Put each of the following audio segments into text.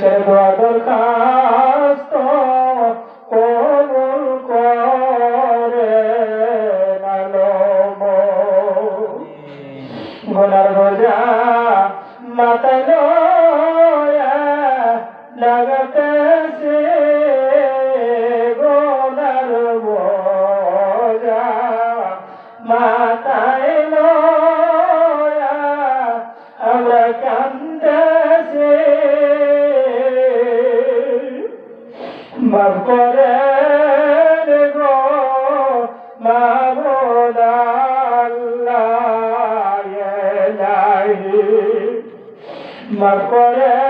দোয়া দরখাস্ত মাফ করে গো মাফ করে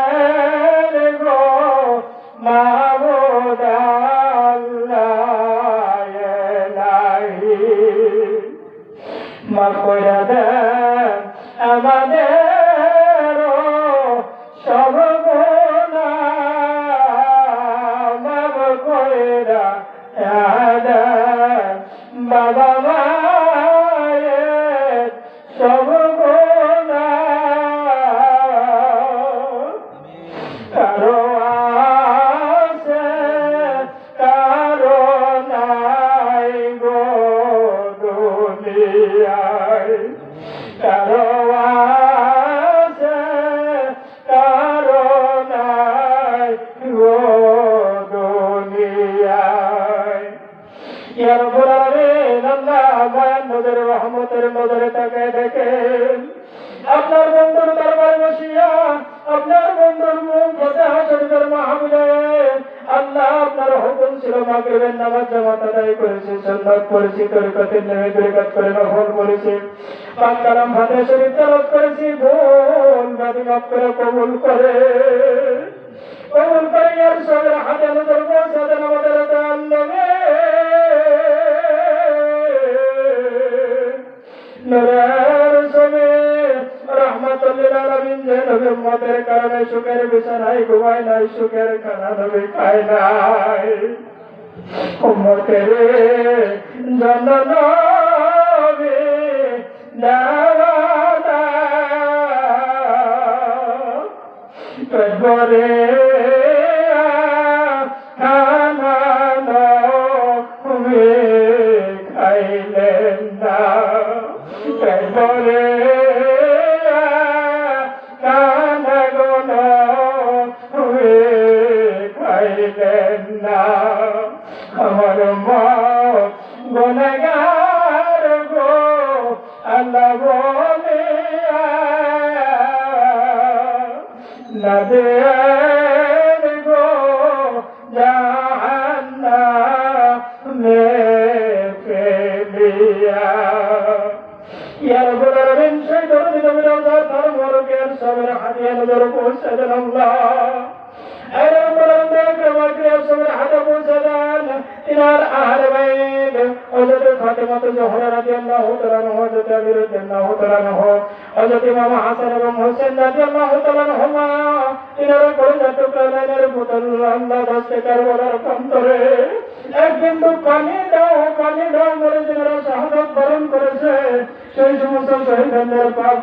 আল্লাহ মায়ান নজর রহমতের নজরে তাকে দেখেন আপনার বন্ধুর বসিয়া বন্ধুর মুখ আল্লাহ আপনার হুকুম ছিল নামাজ জামাত আদায় করেছে, সুন্নাত পড়েছি, তরিকতের নেমে তরিকত করে নফল করেছি করেছি, ভুল করে কবুল করে। কবুল করে, ইয়ার সবের হাতে নজর পৌঁছে দেন আমাদের আল্লাহ কারণে সুখের বিছানায় ঘুমায় নাই, সুখের খানা নবী খায় নাই। নবী দাওয়ানা করে খানা খাইলেন না। করে নদের গো জাহান্না মে ফেলিয়া ইয়ার বলার বিন সেই দরদি নবীর আল্লাহ তার মরকের সবের হাদিয়া নজর পৌঁছে দেন আল্লাহ তিনার আহলে বাইত হযরত ফাতেমা জোহরা রাদিয়াল্লাহু তাআলা আনহা হযরত আলী রাদিয়াল্লাহু তাআলা আনহু হযরত ইমাম হাসান এবং হোসেন রাদিয়াল্লাহু তাআলা আনহুমা তিনার কলিজা টুকরা লাইনের পুতুল আল্লাহ। দস্তে কারবালার প্রান্তরে এক বিন্দু পানি দাও পানি সেই সমস্ত শহীদদের পাক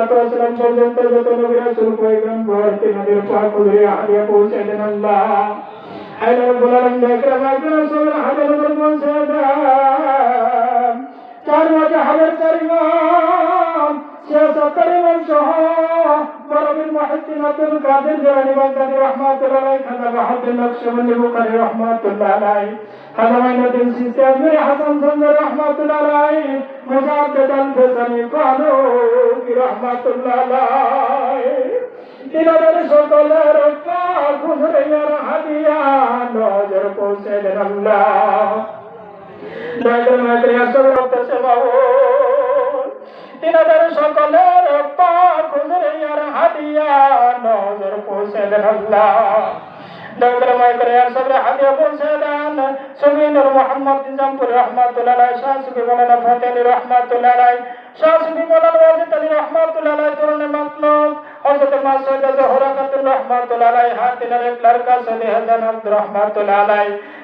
সালাম পর্যন্ত যত নবী রাসূল পয়গম্বর তিনাদের পাক উদরিয়া হাদিয়া পৌঁছে দেন আল্লাহ। আল্লাহ রাব্বুল আলামিন দেখরাম আকরাম সবের হাজার পৌঁছে দেন চার মাঝে হাজার চার সিয়াসতের ইমাম সহ বরবিন মুহিদ্দিন আব্দুল কাদের জিলানী বাগদাদি রাহমাতুল্লাহ আলাইহি খাজা বাহাউদ্দিন নকশবন্দি বুখারী রাহমাতুল্লাহ আলাইহি খাজা মাইনুদ্দিন সিস্তি আজমিরি হাসান সঞ্জয় রাহমাতুল্লাহ আলাইহি মুজাদ্দিদ আল ফিসানি ফারুকি রাহমাতুল্লাহ আলাইহি তিনাদের সকলের বাবু তিনাদের সকলের আর হাদিয়া নজর পৌঁছে দেন আল্লাহ। দয়াকরে মায়াকরে আসবে হাদিয়া পৌঁছে দেন। সুমিনুর মোহাম্মদ নিজামপুর রহমাতুল্লাহ শাহ সুফি মৌলানা ফতেহ আলী রহমাতুল্লাহ শাহ সুফি মৌলানা ওয়াজিদ আলী রহমাতুল্লাহ তরুণ মাতলুব হযরত মা সৈয়দা জোহরা খাতুন রহমাতুল্লাহ আলাই হাতিনার এক লড়কা সলি হাসান আব্দুর রহমাতুল্লাহ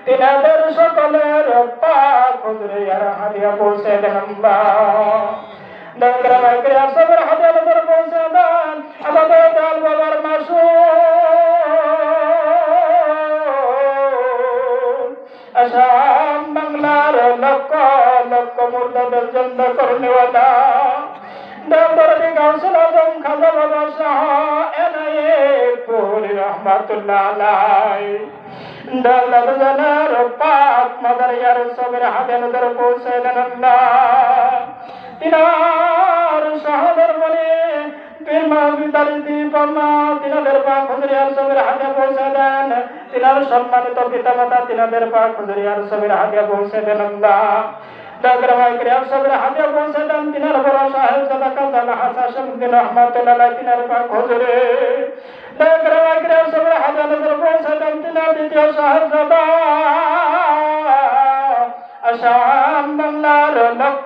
তিনাদের সকলের পাক হুজুরে হাদিয়া পৌঁছে দেন আল্লাহ। দয়াকরে মায়াকরে আসবে হাদিয়া নজর পৌঁছে দেন। আমাদের দয়াল বাবার মাসুদ আসাম বাংলার লক্ষ লক্ষ মুর্দাদের জন্য করনেওয়ালা দরদি গাউসুল আজম খাজা বাবা শাহ, এনআইএ, পুরি রহমাতুল্লাহ আলাই দৌলত জানার পাক মাদার ইয়ার সবের হাতে নজর পৌঁছে দেন আল্লাহ। তিনার সহদর বলে তিনাদের পাক হুজুরিয়ার সবের হাতে পৌঁছে দেন। তিনার সম্মানিত পিতামাতা তিনাদের পাক হুজুরিয়ার সবের হাতে পৌঁছে দেন আল্লাহ। হাতে পৌঁছে দেন তিনার বড় সাহেব দাদা কাজাল হাসান শামুদ্দিন রহমাতুল্লাহ তিনার পাক হুজুরে হাতে পৌঁছে দেন তিনার দ্বিতীয় সাহেব দাদা আসাম বাংলার লক্ষ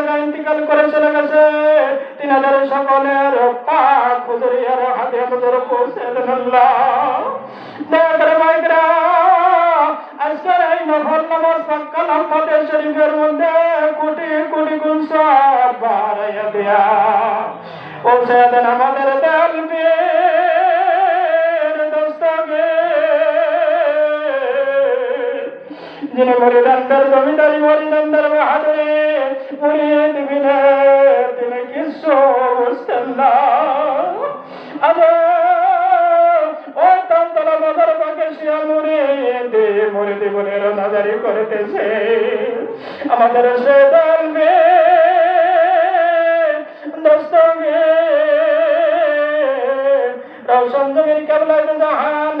জায়গায় ইন্তিকাল করে চলে গেছে। তিনাদের সকলের শরীফের মধ্যে কোটি কোটি গুণ সব বাড়াইয়া দেয়া। পৌঁছে দেন আমাদের দেয়াল যিনি মরিদান্দার জমিদারি মরিদান্দার বাহাদুরে মুরিদ বিনে তিনি কিছু বুঝতেন না ওই তান্তলা বাজার পাকে শিয়া মুরিদ মুরিদ বনের নাজারি করিতেছে আমাদের সে দলবে দস্তগীর রওশন জমির কেবলায় জাহান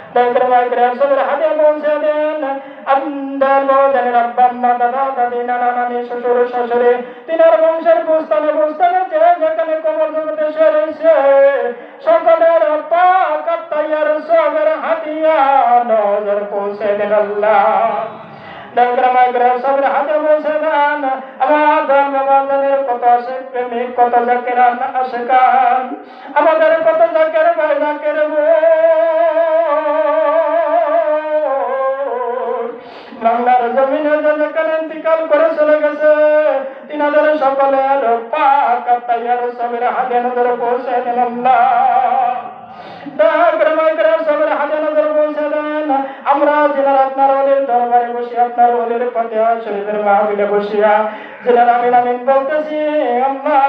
হাতে পৌঁছে দেন আন্দার বদন রব্বাম্মা দাদা দাদি নানা নানি শ্বশুর শাশুড়ি তিনার বংশের বুস্তানে বুস্তানে যে যেখানে কবর জগতে সরেছে সকলের পাক তাইয়ার সবের হাতিয়া নজর পৌঁছে দেন আল্লাহ আমাদের কত জাকের, ভাই জাকের বাংলার জমিনে যেখানে ইন্তিকাল করে চলে গেছে? তিনাদের সকলের পাক সবের হাতে নজর পৌঁছে দেন। আমরা জেলার আপনার অলির দরবারে আপনার বসিয়া বলতেছি, আল্লাহ।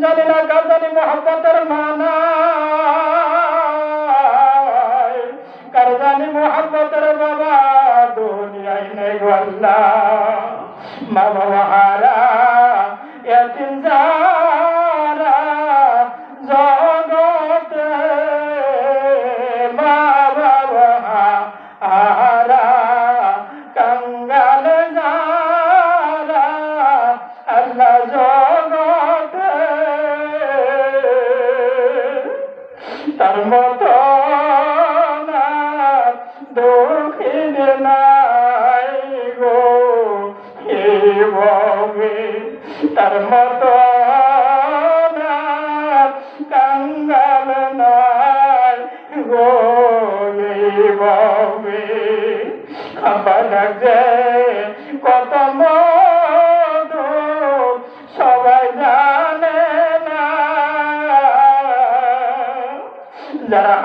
জানি না কার জানি মোহাম্মতের মানা। মোহাম্মতের বাবা দুনিয়ায় নেই আল্লাহ। মা বাবা হারা এতিম যারা ভবে আবার যে কত মধু সবাই জানে না। যারা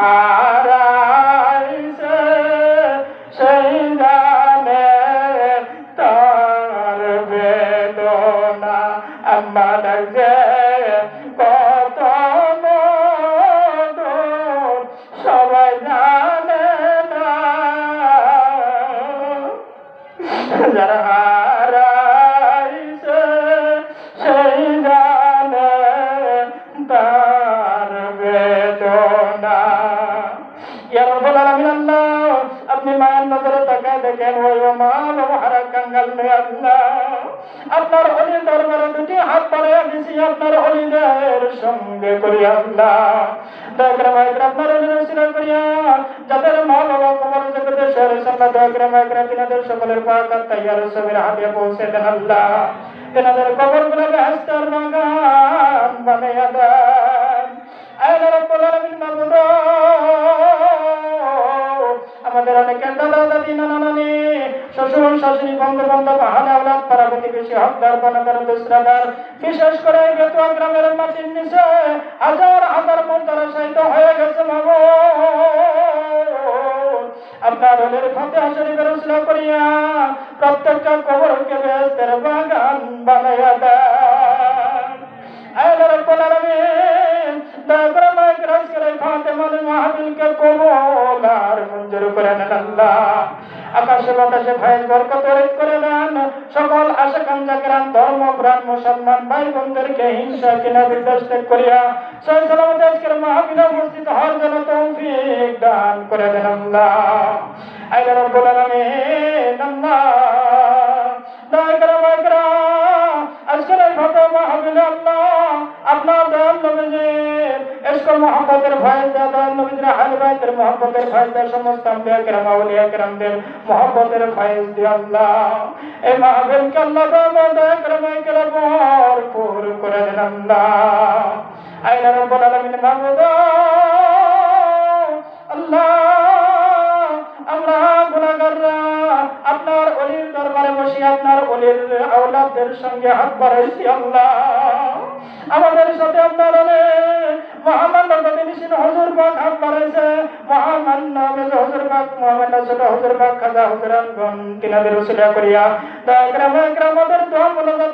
যারা হারাইছে, সেই জানে তার বেদনা। আপনি মায়ের নজরে তাকায় দেখেন, ওই মা বাবা হারা কাঙ্গাল নয় আল্লাহ আপনার অলি দরবারে দুটি হাত বাড়াইয়া দিছি, আপনার অলিদের সঙ্গে করি আল্লাহ আপনার করিয়া, যাদের মা বাবা তিনাদের সকলের পাকাত তাইয়ার সবের হাতে পৌঁছে দেন আল্লাহ। তেনাদের কবর গুলোকে হাস্তার বানাইয়া দেন। আমাদের অনেকে দাদা দাদি, নানা নানি, শ্বশুর, শাশুড়ি বন্ধু বান্ধব আহালে আওলাদ, পাড়া প্রতিবেশী, হকদার, বানাদার, দুসরাদার, বিশেষ করে গেতুয়া গ্রামের মাটির নিচে হাজার হাজার মন তারা সাহিত্য হয়ে গেছে মাগো আপনার হলের ফাতে শরীফের উসলা করিয়া প্রত্যেকটা কবরকে বেস্তের বাগান বানাইয়া দেন। আয়লা রব্বুল আলামিন দয়া করে মাইক রাজ করে ফাতেমার মাহফিলকে কবুল আর মঞ্জুর করেন আল্লাহ। আকাশে বাতাসে ভাইয়ের বরকত করে দেন। সকল আশাকান জাকিরান, ধর্ম প্রাণ মুসলমান ভাই বোনদেরকে হিংসা কিনা বিদ্বেষ ত্যাগ করিয়া সেই সালামত আজকের মাহফিলে উপস্থিত হওয়ার জন্য তৌফিক দান করে দেন আল্লাহ। আইলা রব্বুল আলামিন, আল্লাহ। দয়া করে। রাজ আজকের এই আল্লাহ আপনার দয়াল নবীজির ইশক মোহাম্মতের ফায়দা দয়াল নবীজির আহলে বাইতের মোহাম্মতের ফায়দা সমস্ত আম্বিয়া কেরাম আউলিয়া কেরামদের মোহাম্মতের ফায়জ দিয়ে আল্লাহ। এই মাহফিলকে আল্লাহ দয়া দয়া করে ভরপুর করে দেন আল্লাহ। আইনা রব্বুল আলামিন মাহমুদ, আল্লাহ। আপনার অলির দরবারে বসে, আপনার অলির আওলাদের সঙ্গে হাত বাড়াইছি আল্লাহ। আমাদের সাথে আপনার অলে মহামান নবী নিশিন হজুর পাক হাত বাড়াইছে। মহামান নবী হজুর পাক মহামান ছোট হজুর পাক, খাজা হজুরান গণ তিনাদের উসিলা করিয়া দয়া গ্রাম গ্রামদের দোয়া মনোজাত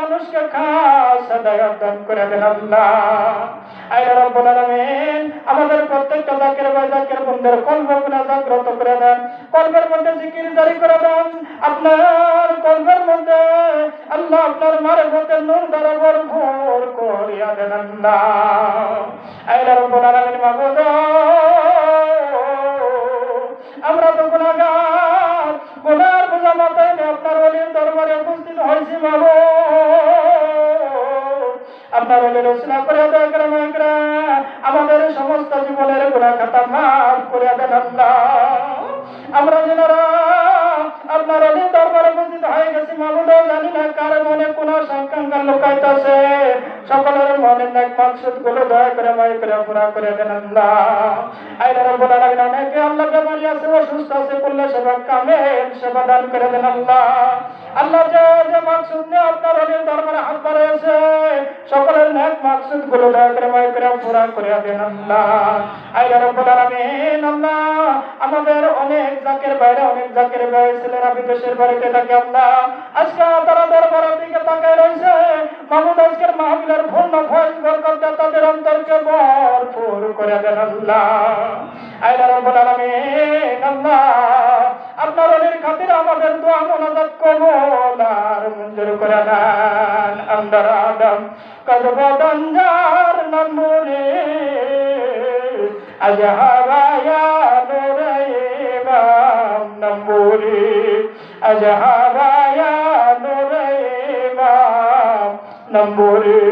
মানুষকে খাস দায়াত দান করে দেন আল্লাহ। আইলা রব্বুল আলামিন, আমাদের প্রত্যেকটা জাকের জাকের জাগ্রত করে দেন। কলবের মধ্যে জিকির জারি করে দেন। আপনার কলবের মধ্যে আল্লাহ আপনার মারে মধ্যে নূর দ্বারা ভরপুর করিয়া দেন আল্লাহ। আইলা রব্বুল আলামিন আমরা তো গুনাহগার। গুনার বোঝা মাথায় আপনার অলির দরবারে উপস্থিত হয়েছি, বাবু। আপনার অলির রচনা করে দেয় আমাদের সমস্ত জীবনের গুণা খাতা মাফ করে দেন আমরা। যেনারা আপনার অলির দরবারে উপস্থিত হয়ে গেছি মামুদ জানি না কার মনে কোন সংকাঙ্ক্ষা লুকাইতেছে। সকলের মনের নাক মাকসুদগুলো দয়া করে মাই করে পুরা করে দেন আল্লাহ। অনেকে আল্লাহ আছে, অসুস্থ আছে সেবা কামেল সেবা দান করে দেন আল্লাহ। আল্লাহ যে যে মাকসুদ নিয়ে আপনার অলির দরবারে হাত সকলের নেক মাকসুদগুলো দয়া করে করে পুরা করে দেন আল্লাহ। আল্লাহ আমাদের অনেক জাকের বাইরে অনেক জাকের বাইরে ছেলেরা বিদেশের বাড়িতে থাকে আল্লাহ। আজকে তারা দরবারের দিকে তাকায় রয়েছে, মাহমুদ আজকের মাহফিলের পূর্ণ বরকত দিয়ে তাদের অন্তরকে ভরপুর করে দেন আল্লাহ। আইলা রব্বুল আলামিন, আল্লাহ, আপনার অলির খাতির আমাদের দোয়া মোনাজাত কবুল আর মঞ্জুর করে দেন। আন্দার আদম কদবদন যার নম্বরে আজ হাওয়া নূর নম্বরি আজহাবায়া নুরে ইমাম নম্বরি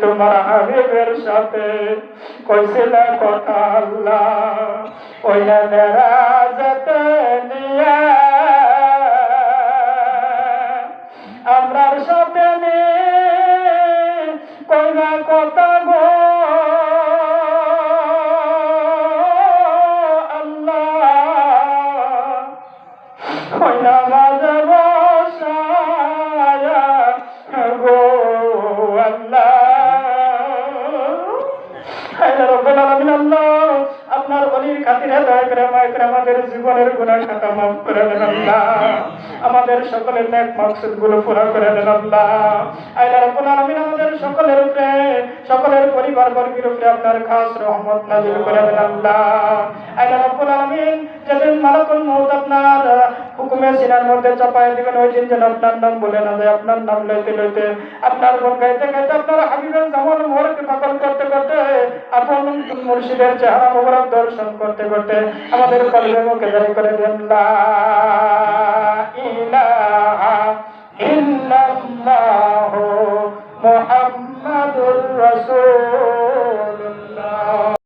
তোমার হাবিবের সাথে কইছিল কথা আল্লাহ ওই মেরাজতে নিয়া আমরার সাথে নে কইনা কথা গো আমাদের সকলের নেক মাকসুদগুলো পুরা করে দেন আল্লাহ। আমাদের সকলের উপরে সকলের পরিবার বর্গের উপরে আপনার খাস রহমত নাজিল করে দেন আল্লাহ। আল্লাহ রব্বুল আলামিন মালাকুল মউত আপনার হুকুমে সিনার মধ্যে চাপায় দিবেন, ওই দিন যেন আপনার নাম বলে না যায়, আপনার নাম লইতে লইতে, আপনার গুণ গাইতে গাইতে আপনার হাবিবের মোহরকে পাগল করতে করতে, আপন মুর্শিদের চেহারা মোবারক দর্শন করতে করতে আমাদের কলবে মুখে করে দেন, লা ইলাহা ইল্লাল্লাহু محمد رسول الله